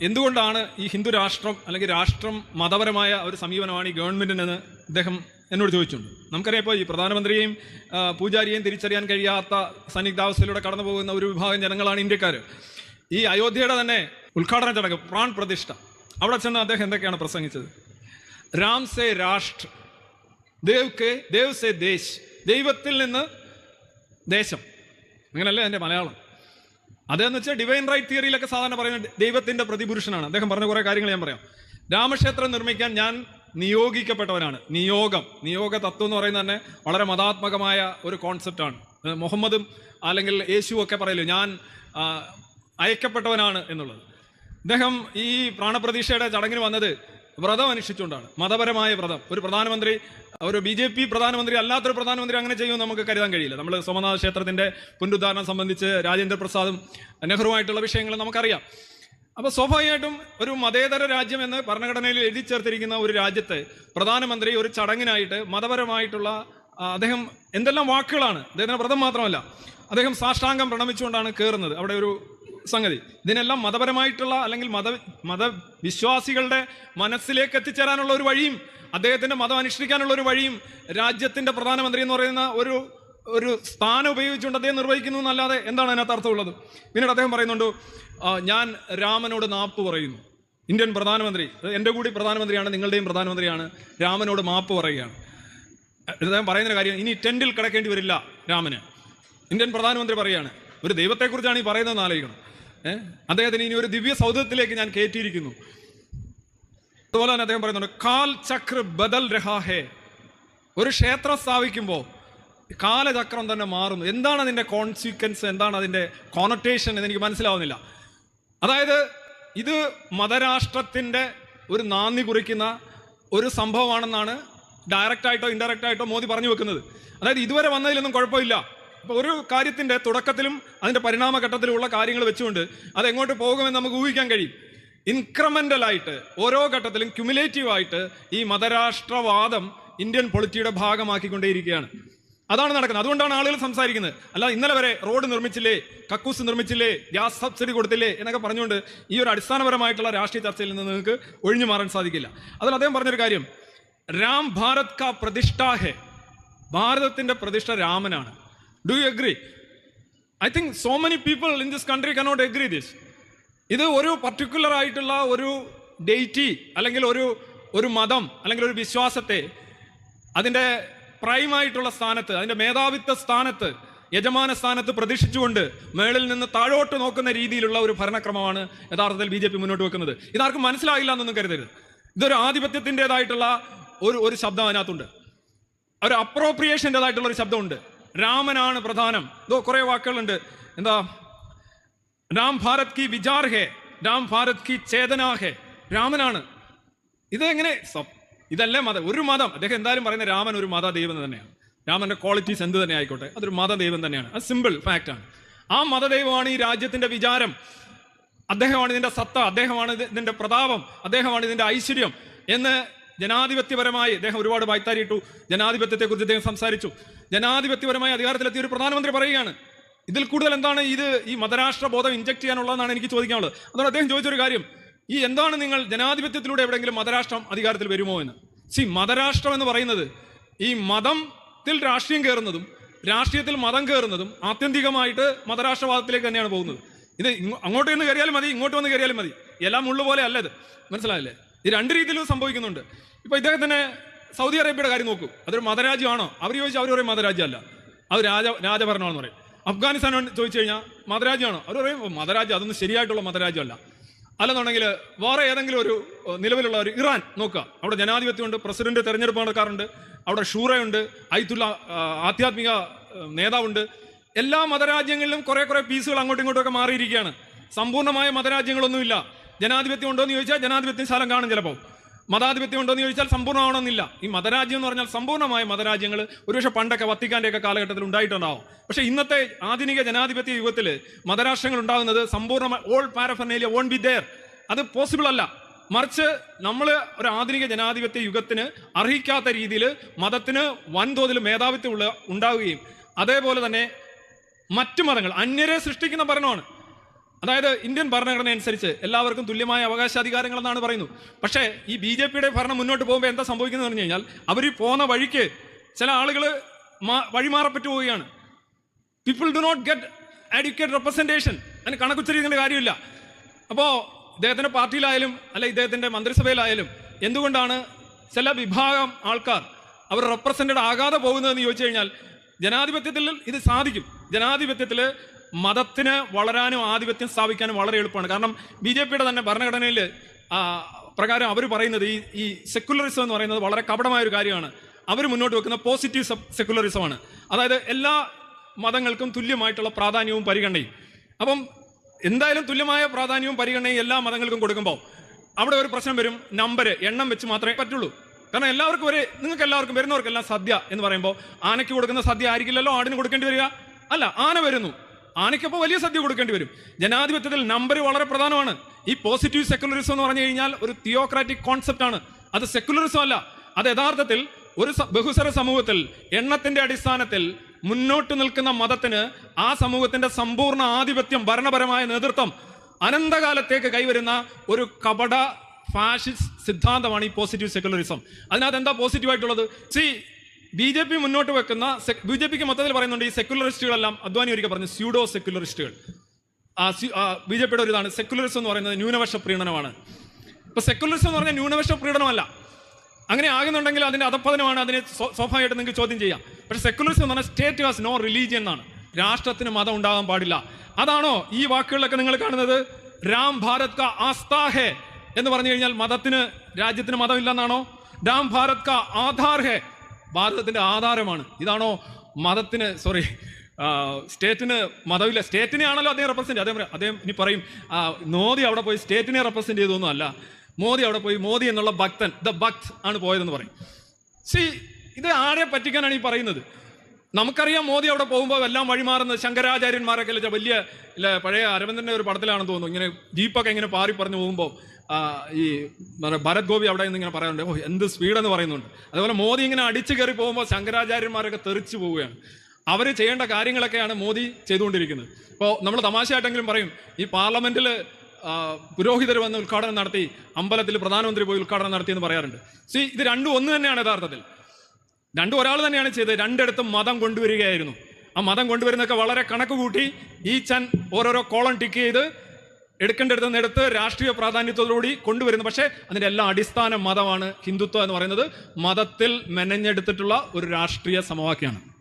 എന്തുകൊണ്ടാണ് ഈ ഹിന്ദു രാഷ്ട്രം അല്ലെങ്കിൽ രാഷ്ട്രം മതപരമായ ഒരു സമീപനമാണ് ഈ ഗവൺമെന്റിനെന്ന് അദ്ദേഹം എന്നോട് ചോദിച്ചിട്ടുണ്ട്. നമുക്കറിയാം ഇപ്പോൾ ഈ പ്രധാനമന്ത്രിയെയും പൂജാരിയെയും തിരിച്ചറിയാൻ കഴിയാത്ത സന്നിഗ്ധാവസ്ഥയിലൂടെ കടന്നു പോകുന്ന ഒരു വിഭാഗം ജനങ്ങളാണ് ഇന്ത്യക്കാർ ഈ അയോധ്യയുടെ തന്നെ ഉദ്ഘാടന ചടങ്ങ് പ്രാൺ പ്രതിഷ്ഠ. അവിടെ ചെന്ന് അദ്ദേഹം എന്തൊക്കെയാണ് പ്രസംഗിച്ചത്? രാം സേ രാഷ്ട്ര ദേവ് കെ ദേവ് സേ ദേശ് ദൈവത്തിൽ നിന്ന് ദേശം. അങ്ങനല്ലേ എന്റെ മലയാളം? അതെന്ന് വെച്ചാൽ ഡിവൈൻ റൈറ്റ് തിയറിയിലൊക്കെ സാധാരണ പറയുന്നത് ദൈവത്തിന്റെ പ്രതിപുരുഷനാണ്. അദ്ദേഹം പറഞ്ഞ കുറെ കാര്യങ്ങൾ ഞാൻ പറയാം. രാമക്ഷേത്രം നിർമ്മിക്കാൻ ഞാൻ നിയോഗിക്കപ്പെട്ടവനാണ്. നിയോഗം. നിയോഗ തത്വം എന്ന് പറയുന്നത് തന്നെ വളരെ മതാത്മകമായ ഒരു കോൺസെപ്റ്റാണ് മുഹമ്മദും അല്ലെങ്കിൽ യേശു ഒക്കെ പറയല്ലോ ഞാൻ അയക്കപ്പെട്ടവനാണ് എന്നുള്ളത്. അദ്ദേഹം ഈ പ്രാണപ്രതീക്ഷയുടെ ചടങ്ങിന് വന്നത് വ്രതം അനുഷ്ഠിച്ചുകൊണ്ടാണ്. മതപരമായ വ്രതം. ഒരു പ്രധാനമന്ത്രി ഒരു ബി ജെ പി പ്രധാനമന്ത്രി അല്ലാത്തൊരു പ്രധാനമന്ത്രി അങ്ങനെ ചെയ്യുമെന്ന് നമുക്ക് കരുതാൻ കഴിയില്ല. നമ്മൾ സോമനാഥ ക്ഷേത്രത്തിന്റെ പുനരുദ്ധാരണം സംബന്ധിച്ച് രാജേന്ദ്ര പ്രസാദും നെഹ്റുവുമായിട്ടുള്ള വിഷയങ്ങൾ നമുക്കറിയാം. അപ്പൊ സ്വാഭാവികമായിട്ടും ഒരു മതേതര രാജ്യം എന്ന് ഭരണഘടനയിൽ എഴുതി ചേർത്തിരിക്കുന്ന ഒരു രാജ്യത്ത് പ്രധാനമന്ത്രി ഒരു ചടങ്ങിനായിട്ട് മതപരമായിട്ടുള്ള അദ്ദേഹം എന്തെല്ലാം വാക്കുകളാണ്? അദ്ദേഹത്തിന് വ്രതം മാത്രമല്ല അദ്ദേഹം സാഷ്ടാംഗം പ്രണമിച്ചുകൊണ്ടാണ് കയറുന്നത് അവിടെ ഒരു സംഗതി. ഇതിനെല്ലാം മതപരമായിട്ടുള്ള അല്ലെങ്കിൽ മത മതവിശ്വാസികളുടെ മനസ്സിലേക്ക് എത്തിച്ചേരാനുള്ള ഒരു വഴിയും അദ്ദേഹത്തിന്റെ മതം അനുഷ്ഠിക്കാനുള്ള ഒരു വഴിയും രാജ്യത്തിന്റെ പ്രധാനമന്ത്രി എന്ന് പറയുന്ന ഒരു ഒരു സ്ഥാനം ഉപയോഗിച്ചുകൊണ്ട് അദ്ദേഹം നിർവഹിക്കുന്നു എന്നല്ലാതെ എന്താണ് അതിനകത്ത് അർത്ഥമുള്ളത്? പിന്നീട് അദ്ദേഹം പറയുന്നുണ്ട് ഞാൻ രാമനോട് മാപ്പ് പറയുന്നു. ഇന്ത്യൻ പ്രധാനമന്ത്രി എന്റെ കൂടി പ്രധാനമന്ത്രിയാണ് നിങ്ങളുടെയും പ്രധാനമന്ത്രിയാണ് രാമനോട് മാപ്പ് പറയുകയാണ്. അദ്ദേഹം പറയുന്ന കാര്യം ഇനി ടെന്റിൽ കിടക്കേണ്ടി വരില്ല രാമന്. ഇന്ത്യൻ പ്രധാനമന്ത്രി പറയുകയാണ് ഒരു ദൈവത്തെക്കുറിച്ചാണ് ഈ പറയുന്നത് ആലോചിക്കണം. ഏഹ് അദ്ദേഹത്തിന് ഇനി ഒരു ദിവ്യ സൗധത്തിലേക്ക് ഞാൻ കയറ്റിയിരിക്കുന്നു. അതുപോലെ തന്നെ അദ്ദേഹം പറയുന്നുണ്ട് കാൽ ചക്ര ബദൽ രഹാഹേ ഒരു ക്ഷേത്രം സ്ഥാപിക്കുമ്പോൾ കാലചക്രം തന്നെ മാറുന്നു. എന്താണ് അതിന്റെ കോൺസിക്വൻസ് എന്താണ് അതിന്റെ കോണറ്റേഷൻ എന്ന് എനിക്ക് മനസ്സിലാവുന്നില്ല. അതായത് ഇത് മതരാഷ്ട്രത്തിന്റെ ഒരു നാന്ദി കുറിക്കുന്ന ഒരു സംഭവമാണെന്നാണ് ഡയറക്റ്റായിട്ടോ ഇൻഡയറക്റ്റായിട്ടോ മോദി പറഞ്ഞു വെക്കുന്നത്. അതായത് ഇതുവരെ വന്നതിലൊന്നും കുഴപ്പമില്ല. ഒരു കാര്യത്തിന്റെ തുടക്കത്തിലും അതിന്റെ പരിണാമഘട്ടത്തിലുമുള്ള കാര്യങ്ങൾ വെച്ചുകൊണ്ട് അത് എങ്ങോട്ട് പോകുമെന്ന് നമുക്ക് ഊഹിക്കാൻ കഴിയും. ഇൻക്രിമെന്റൽ ആയിട്ട് ഓരോ ഘട്ടത്തിലും ക്യുമുലേറ്റീവ് ആയിട്ട് ഈ മതരാഷ്ട്രവാദം ഇന്ത്യൻ പൊളിറ്റിയുടെ ഭാഗമാക്കിക്കൊണ്ടേയിരിക്കുകയാണ്. അതാണ് നടക്കുന്നത്. അതുകൊണ്ടാണ് ആളുകൾ സംസാരിക്കുന്നത്. അല്ല ഇന്നലെ വരെ റോഡ് നിർമ്മിച്ചില്ലേ കക്കൂസ് നിർമ്മിച്ചില്ലേ ഗ്യാസ് സബ്സിഡി കൊടുത്തില്ലേ എന്നൊക്കെ പറഞ്ഞുകൊണ്ട് ഈ ഒരു അടിസ്ഥാനപരമായിട്ടുള്ള രാഷ്ട്രീയ ചർച്ചയിൽ നിന്ന് നിങ്ങൾക്ക് ഒഴിഞ്ഞു മാറാൻ സാധിക്കില്ല. അതിൽ അദ്ദേഹം പറഞ്ഞൊരു കാര്യം. രാം ഭാരത് കാ പ്രതിഷ്ഠാ ഹെ. ഭാരതത്തിന്റെ പ്രതിഷ്ഠ രാമനാണ്. Do you agree I think so many people in this country cannot agree this ഇത് ഒരു പർട്ടിക്കുലർ ആയിട്ടുള്ള ഒരു ഡേറ്റി അല്ലെങ്കിൽ ഒരു ഒരു മതം അല്ലെങ്കിൽ ഒരു വിശ്വാസത്തെ അതിന്റെ പ്രൈമായിട്ടുള്ള സ്ഥാനത്ത് അതിന്റെ മേധാവിത്വ സ്ഥാനത്ത് യജമാന സ്ഥാനത്ത് പ്രതീക്ഷിച്ചുകൊണ്ട് മേളിൽ നിന്ന് താഴോട്ട് നോക്കുന്ന രീതിയിലുള്ള ഒരു ഭരണക്രമമാണ് യഥാർത്ഥത്തിൽ ബി ജെ പി മുന്നോട്ട് വെക്കുന്നത്. ഇതാർക്കും മനസ്സിലാകില്ല എന്നൊന്നും കരുതരുത്. ഇതൊരു ആധിപത്യത്തിന്റെതായിട്ടുള്ള ഒരു ഒരു ശബ്ദം അതിനകത്തുണ്ട്. ഒരു അപ്രോപ്രിയേഷന്റെതായിട്ടുള്ള ഒരു ശബ്ദമുണ്ട്. രാമനാണ് പ്രധാനം. ഇതോ കുറേ വാക്കുകളുണ്ട്. എന്താ? രാം ഭാരത് കി വിചാർ ഹേ രാം ഭാരത് കി ചേതന ഹേ രാമനാണ്. ഇതെങ്ങനെ ഇതല്ലേ മതം ഒരു മതം. അദ്ദേഹം എന്തായാലും പറയുന്ന രാമൻ ഒരു മത ദൈവം തന്നെയാണ്. രാമന്റെ ക്വാളിറ്റീസ് എന്ത് തന്നെ ആയിക്കോട്ടെ. അതൊരു മതദൈവം തന്നെയാണ്. അത് സിമ്പിൾ ഫാക്റ്റ് ആണ്. ആ മതദൈവമാണ് ഈ രാജ്യത്തിന്റെ വിചാരം. അദ്ദേഹമാണ് ഇതിന്റെ സത്ത അദ്ദേഹമാണ് ഇതിന്റെ പ്രതാപം അദ്ദേഹമാണ് ഇതിന്റെ ഐശ്വര്യം എന്ന് ജനാധിപത്യപരമായി അദ്ദേഹം ഒരുപാട് വായ്ത്താരിയിട്ടു. ജനാധിപത്യത്തെക്കുറിച്ച് അദ്ദേഹം സംസാരിച്ചു. ജനാധിപത്യപരമായി അധികാരത്തിലെത്തിയ ഒരു പ്രധാനമന്ത്രി പറയുകയാണ് ഇതിൽ കൂടുതൽ എന്താണ് ഇത് ഈ മതരാഷ്ട്ര ബോധം ഇഞ്ചക്ട് ചെയ്യാനുള്ളതെന്നാണ് എനിക്ക് ചോദിക്കാനുള്ളത്? അതുകൊണ്ട് അദ്ദേഹം ചോദിച്ചൊരു കാര്യം ഈ എന്താണ് നിങ്ങൾ ജനാധിപത്യത്തിലൂടെ എവിടെയെങ്കിലും മതരാഷ്ട്രം അധികാരത്തിൽ വരുമോ എന്ന്? സി മതരാഷ്ട്രം എന്ന് പറയുന്നത് ഈ മതത്തിൽ രാഷ്ട്രീയം കയറുന്നതും രാഷ്ട്രീയത്തിൽ മതം കയറുന്നതും ആത്യന്തികമായിട്ട് മതരാഷ്ട്രവാദത്തിലേക്ക് തന്നെയാണ് പോകുന്നത്. ഇത് അങ്ങോട്ട് നിന്ന് കയറിയാലും മതി ഇങ്ങോട്ട് വന്ന് കയറിയാലും മതി. എല്ലാം ഉള്ളുപോലെ പോലെ അല്ല ഇത്. മനസ്സിലായില്ലേ? ഇത് രണ്ട് രീതിയിലും സംഭവിക്കുന്നുണ്ട്. ഇപ്പൊ ഇദ്ദേഹത്തിന് സൗദി അറേബ്യയുടെ കാര്യം നോക്കൂ. അതൊരു മതരാജ്യമാണോ? അവർ ചോദിച്ചാൽ അവർ പറയും മതരാജ്യമല്ല. അത് രാജ രാജഭരണമാണെന്ന് പറയും. അഫ്ഗാനിസ്ഥാൻ ചോദിച്ചു കഴിഞ്ഞാൽ മതരാജ്യമാണോ? അവർ പറയും മതരാജ്യം അതൊന്നും ശരിയായിട്ടുള്ള മതരാജ്യമല്ല. അല്ലെന്നുണ്ടെങ്കിൽ വേറെ ഏതെങ്കിലും ഒരു നിലവിലുള്ള ഒരു ഇറാൻ നോക്കുക. അവിടെ ജനാധിപത്യമുണ്ട് പ്രസിഡന്റ് തെരഞ്ഞെടുപ്പ് നടക്കാറുണ്ട് അവിടെ ഷൂറയുണ്ട് ഐത്തുള്ള ആ, ആധ്യാത്മിക നേതാവുണ്ട്. എല്ലാ മതരാജ്യങ്ങളിലും കുറെ കുറെ പീസുകൾ അങ്ങോട്ടും ഇങ്ങോട്ടും ഒക്കെ മാറിയിരിക്കുകയാണ്. സമ്പൂർണമായ മതരാജ്യങ്ങളൊന്നുമില്ല. ജനാധിപത്യം ഉണ്ടോ എന്ന് ചോദിച്ചാൽ ജനാധിപത്യം ശാലം കാണും ചിലപ്പോൾ മതാധിപത്യം ഉണ്ടോ എന്ന് ചോദിച്ചാൽ സമ്പൂർണമാവണമെന്നില്ല ഈ മതരാജ്യം എന്ന് പറഞ്ഞാൽ സമ്പൂർണമായ മതരാജ്യങ്ങൾ ഒരുപക്ഷെ പണ്ടൊക്കെ വത്തിക്കാന്റെ ഒക്കെ കാലഘട്ടത്തിൽ ഉണ്ടായിട്ടുണ്ടാവും. പക്ഷേ ഇന്നത്തെ ആധുനിക ജനാധിപത്യ യുഗത്തിൽ മതരാഷ്ട്രങ്ങൾ ഉണ്ടാകുന്നത് സമ്പൂർണ all paraphernalia on be there അത് പോസിബിൾ അല്ല. മറിച്ച് നമ്മൾ ഒരു ആധുനിക ജനാധിപത്യ യുഗത്തിന് അർഹിക്കാത്ത രീതിയിൽ മതത്തിന് വൻതോതിൽ മേധാവിത്വം ഉള്ള ഉണ്ടാവുകയും അതേപോലെ തന്നെ മറ്റു മതങ്ങൾ അന്യരെ സൃഷ്ടിക്കുന്ന ഭരണമാണ്. അതായത് ഇന്ത്യൻ ഭരണഘടന അനുസരിച്ച് എല്ലാവർക്കും തുല്യമായ അവകാശാധികാരങ്ങൾ എന്നാണ് പറയുന്നത്. പക്ഷേ ഈ ബി ജെ പിയുടെ ഭരണം മുന്നോട്ട് പോകുമ്പോൾ എന്താ സംഭവിക്കുന്നത് പറഞ്ഞു കഴിഞ്ഞാൽ അവർ പോകുന്ന വഴിക്ക് ചില ആളുകൾ വഴിമാറപ്പെട്ടു പോവുകയാണ്. People do not get adequate representation അതിന് കണക്കുച്ചരിക്കേണ്ട കാര്യമില്ല. അപ്പോൾ ഇദ്ദേഹത്തിന്റെ പാർട്ടിയിലായാലും അല്ലെ ഇദ്ദേഹത്തിന്റെ മന്ത്രിസഭയിലായാലും എന്തുകൊണ്ടാണ് ചില വിഭാഗം ആൾക്കാർ അവർ റെപ്രസെന്റഡ് ആകാതെ പോകുന്നതെന്ന് ചോദിച്ചു കഴിഞ്ഞാൽ ജനാധിപത്യത്തിൽ ഇത് സാധിക്കും. ജനാധിപത്യത്തിൽ മതത്തിന് വളരാനും ആധിപത്യം സ്ഥാപിക്കാനും വളരെ എളുപ്പമാണ്. കാരണം ബി ജെ പിയുടെ തന്നെ ഭരണഘടനയിൽ പ്രകാരം അവർ പറയുന്നത് ഈ ഈ സെക്കുലറിസം എന്ന് പറയുന്നത് വളരെ കപടമായ ഒരു കാര്യമാണ്. അവർ മുന്നോട്ട് വെക്കുന്ന പോസിറ്റീവ് സെക്കുലറിസമാണ് അതായത് എല്ലാ മതങ്ങൾക്കും തുല്യമായിട്ടുള്ള പ്രാധാന്യവും പരിഗണനയും. അപ്പം എന്തായാലും തുല്യമായ പ്രാധാന്യവും പരിഗണനയും എല്ലാ മതങ്ങൾക്കും കൊടുക്കുമ്പോൾ അവിടെ ഒരു പ്രശ്നം വരും. നമ്പർ എണ്ണം വെച്ച് മാത്രമേ പറ്റുള്ളൂ. കാരണം എല്ലാവർക്കും ഒരു നിങ്ങൾക്ക് എല്ലാവർക്കും വരുന്നവർക്കെല്ലാം സദ്യ എന്ന് പറയുമ്പോൾ ആനയ്ക്ക് കൊടുക്കുന്ന സദ്യ ആയിരിക്കില്ലല്ലോ ആടിന് കൊടുക്കേണ്ടി വരിക. അല്ല ആന വരുന്നു. ആനയ്ക്കപ്പോൾ വലിയ സദ്യ കൊടുക്കേണ്ടി വരും. ജനാധിപത്യത്തിൽ നമ്പർ വളരെ പ്രധാനമാണ്. ഈ പോസിറ്റീവ് സെക്കുലറിസം എന്ന് പറഞ്ഞു കഴിഞ്ഞാൽ ഒരു തിയോക്രാറ്റിക് കോൺസെപ്റ്റ് ആണ്. അത് സെക്കുലറിസം അല്ല. അത് യഥാർത്ഥത്തിൽ ഒരു ബഹുസര സമൂഹത്തിൽ എണ്ണത്തിന്റെ അടിസ്ഥാനത്തിൽ മുന്നോട്ട് നിൽക്കുന്ന മതത്തിന് ആ സമൂഹത്തിന്റെ സമ്പൂർണ ആധിപത്യം ഭരണപരമായ നേതൃത്വം അനന്തകാലത്തേക്ക് കൈവരുന്ന ഒരു കപട ഫാഷിസ്റ്റ് സിദ്ധാന്തമാണ് ഈ പോസിറ്റീവ് സെക്കുലറിസം അതിനകത്ത് എന്താ പോസിറ്റീവ് ആയിട്ടുള്ളത്? സി ബി ജെ പി മുന്നോട്ട് വെക്കുന്ന ബി ജെ പിക്ക് മൊത്തത്തിൽ പറയുന്നുണ്ട് ഈ സെക്യുലറിസ്റ്റുകളെല്ലാം അദ്വാനി ഒരിക്കൽ പറഞ്ഞു സ്യൂഡോ സെക്യുലറിസ്റ്റുകൾ ബി ജെ പിയുടെ ഒരു ഇതാണ് സെക്കുലറിസം എന്ന് പറയുന്നത് ന്യൂനപക്ഷ പ്രീണനമാണ്. ഇപ്പൊ സെക്യുലറിസം എന്ന് പറഞ്ഞാൽ ന്യൂനപക്ഷ പ്രീണനമല്ല. അങ്ങനെ ആകുന്നുണ്ടെങ്കിൽ അതിന്റെ അധപ്പതനമാണ് അതിനെ സ്വ- സ്വാഭാവികമായിട്ട് നിങ്ങൾക്ക് ചോദ്യം ചെയ്യാം. പക്ഷെ സെക്യുലറിസം എന്ന് പറഞ്ഞാൽ സ്റ്റേറ്റ് ഹാസ് നോ റിലീജിയൻ എന്നാണ്. രാഷ്ട്രത്തിന് മതം ഉണ്ടാകാൻ പാടില്ല. അതാണോ ഈ വാക്കുകളിലൊക്കെ നിങ്ങൾ കാണുന്നത്? രാം ഭാരത് കാ ആസ്ഥാ എന്ന് പറഞ്ഞു കഴിഞ്ഞാൽ മതത്തിന് രാജ്യത്തിന് മതമില്ലെന്നാണോ? രാം ഭാരത് കാ ആധാർ ഭാരതത്തിന്റെ ആധാരമാണ്. ഇതാണോ മതത്തിന് സോറി സ്റ്റേറ്റിന് മതമില്ല. സ്റ്റേറ്റിനെ ആണല്ലോ അദ്ദേഹം റെപ്രസെന്റ് അദ്ദേഹം അദ്ദേഹം ഇനി പറയും മോദി അവിടെ പോയി സ്റ്റേറ്റിനെ റെപ്രസെന്റ് ചെയ്തൊന്നും അല്ല മോദി അവിടെ പോയി മോദി എന്നുള്ള ഭക്തൻ ദ ഭക്ത് ആണ് പോയതെന്ന് പറയും. സി ഇത് ആരെ പറ്റിക്കാനാണ് ഈ പറയുന്നത്? നമുക്കറിയാം മോദി അവിടെ പോകുമ്പോൾ എല്ലാം വഴിമാറുന്നത് ശങ്കരാചാര്യന്മാരൊക്കെ അല്ല വലിയ ഇല്ല പഴയ അരവിന്ദന്റെ ഒരു പടത്തിലാണെന്ന് തോന്നുന്നു. ഇങ്ങനെ ജീപ്പൊക്കെ ഇങ്ങനെ പാറി പറഞ്ഞു പോകുമ്പോൾ ഈ ഭരത് ഗോപി അവിടെ നിന്ന് ഇങ്ങനെ പറയാറുണ്ട് ഓ എന്ത് സ്പീഡെന്ന് പറയുന്നുണ്ട്. അതുപോലെ മോദി ഇങ്ങനെ അടിച്ചു കയറി പോകുമ്പോൾ ശങ്കരാചാര്യന്മാരൊക്കെ തെറിച്ചു പോവുകയാണ്. അവർ ചെയ്യേണ്ട കാര്യങ്ങളൊക്കെയാണ് മോദി ചെയ്തുകൊണ്ടിരിക്കുന്നത്. ഇപ്പോൾ നമ്മൾ തമാശയായിട്ടെങ്കിലും പറയും ഈ പാർലമെന്റിൽ പുരോഹിതർ വന്ന് ഉദ്ഘാടനം നടത്തി അമ്പലത്തിൽ പ്രധാനമന്ത്രി പോയി ഉദ്ഘാടനം നടത്തി എന്ന് പറയാറുണ്ട്. സി ഇത് രണ്ടും ഒന്ന് തന്നെയാണ് യഥാർത്ഥത്തിൽ. രണ്ടും ഒരാൾ തന്നെയാണ് ചെയ്തത്. രണ്ടിടത്തും മതം കൊണ്ടുവരികയായിരുന്നു. ആ മതം കൊണ്ടുവരുന്നൊക്കെ വളരെ കണക്ക് കൂട്ടി ഈ ചൻ ഓരോരോ കോളം ടിക്ക് ചെയ്ത് എടുക്കേണ്ടടുത്ത് നിന്നെടുത്ത് രാഷ്ട്രീയ പ്രാധാന്യത്തോടുകൂടി കൊണ്ടുവരുന്നു. പക്ഷേ അതിന്റെ എല്ലാ അടിസ്ഥാന മതമാണ്. ഹിന്ദുത്വം എന്ന് പറയുന്നത് മതത്തിൽ മെനഞ്ഞെടുത്തിട്ടുള്ള ഒരു രാഷ്ട്രീയ സമവാക്യമാണ്.